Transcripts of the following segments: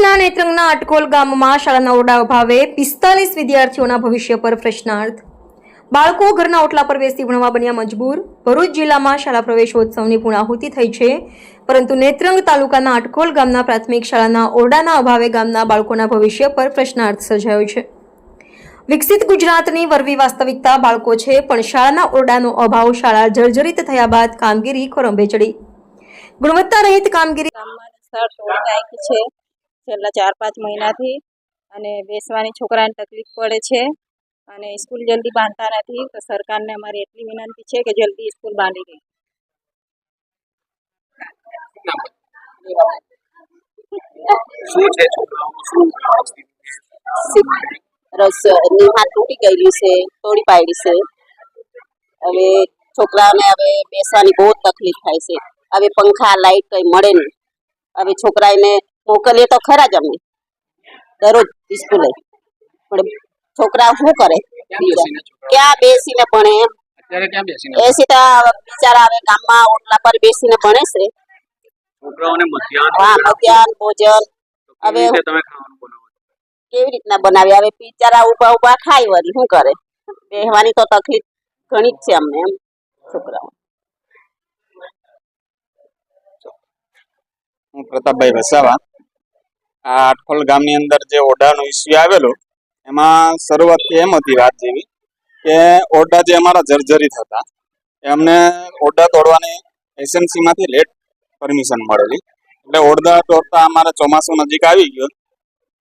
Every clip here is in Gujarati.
તાલુકાના નેત્રંગના અટકોલ ગામમાં શાળાના ઓરડા અભાવે પિસ્તાલીસ વિદ્યાર્થીઓના ભવિષ્ય પર પ્રશ્નાર્થ. બાળકો ઘરના ઓટલા પર ભણવા બન્યા મજબૂર. ભરૂચ જિલ્લામાં શાળા પ્રવેશોત્સવની પૂર્ણાહુતિ થઈ છે. પરંતુ નેત્રંગ તાલુકાના અટકોલ ગામના પ્રાથમિક શાળાના ઓરડાના અભાવે ગામના બાળકોના ભવિષ્ય પર પ્રશ્નાર્થ સર્જાયો છે. વિકસિત ગુજરાતની વરવી વાસ્તવિકતા બાળકો છે, પણ શાળાના ઓરડાનો અભાવ શાળા જર્જરિત થયા બાદ કામગીરી ખોરંભે ચડી. ગુણવત્તા રહિત કામગીરી છે. છેલ્લા ચાર પાંચ મહિનાથી અને બેસવાની છોકરાને તકલીફ પડે છે અને સ્કૂલ જલ્દી બાંધતા નથી તો સરકારને અમારી એટલી વિનંતી છે કે જલ્દી સ્કૂલ બાંધી દે. રસ નિહાર તૂટી ગયેલી છે તોડી પાડી છે. હવે છોકરાઓને હવે બેસવાની બહુ જ તકલીફ થાય છે. હવે પંખા લાઈટ કઈ મળે નહીં. હવે છોકરાને મોકલીએ તો ખરા જ અમે દરરોજ સ્કૂલે. પણ છોકરા શું કરે? ક્યાં બેસીને ભણે એમ? એસી તો બિચારા હવે ગામમાં ઓટલા પર બેસીને ભણે છે. છોકરાઓને મધ્યાહન હા મધ્યાહન ભોજન. હવે- રીતે તમે ખાવાનું બનાવો? છો? કેવી રીતના બનાવી હવે બિચારા ઊભા ઊભા ખાય વળી શું કરે? બેહવાની તો તકલીફ ઘણી જ છે અમને એમ છોકરાઓ હું પ્રતાપભાઈ વસાવા. આ આટખોલ ગામની અંદર જે ઓરડાનો ઇસ્યુ આવેલો, એમાં શરૂઆતથી એમ હતી વાત જેવી કે ઓરડા જે અમારા જર્જરિત હતા એ અમને ઓરડા તોડવાની એસએમસીમાંથી લેટ પરમિશન મળેલી. એટલે ઓરડા તોડતા અમારે ચોમાસું નજીક આવી ગયું.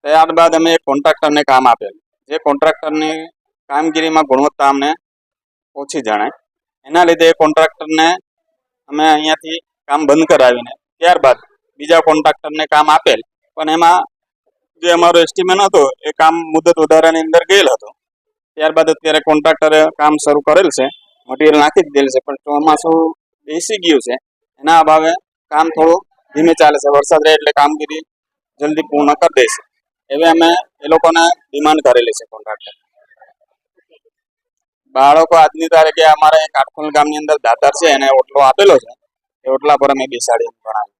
ત્યારબાદ અમે એક કોન્ટ્રાક્ટરને કામ આપેલું. જે કોન્ટ્રાક્ટરની કામગીરીમાં ગુણવત્તા અમને ઓછી જણાય. એના લીધે એ કોન્ટ્રાક્ટરને અમે અહીંયાથી કામ બંધ કરાવીને ત્યારબાદ બીજા કોન્ટ્રાક્ટરને કામ આપેલ. પણ એમાં જે અમારો એસ્ટિમેન હતો એ કામ મુદત વધારાની અંદર ગયેલ હતો. ત્યારબાદ અત્યારે કોન્ટ્રાક્ટરે કામ શરૂ કરેલ છે. મટીરિયલ નાખી જ દેલ છે, પણ ચોમાસું બેસી ગયું છે. એના અભાવે કામ થોડું ધીમે ચાલે છે. વરસાદ રહે એટલે કામગીરી જલ્દી પૂર્ણ કરી દેશે એવી અમે એ લોકોને ડિમાન્ડ કરેલી છે કોન્ટ્રાક્ટર બાળકો આજની તારીખે અમારે કાટખોલ ગામની અંદર દાતાર છે, એને ઓટલો આપેલો છે. એ ઓટલા પર અમે બેસાડીને ભણાવીએ.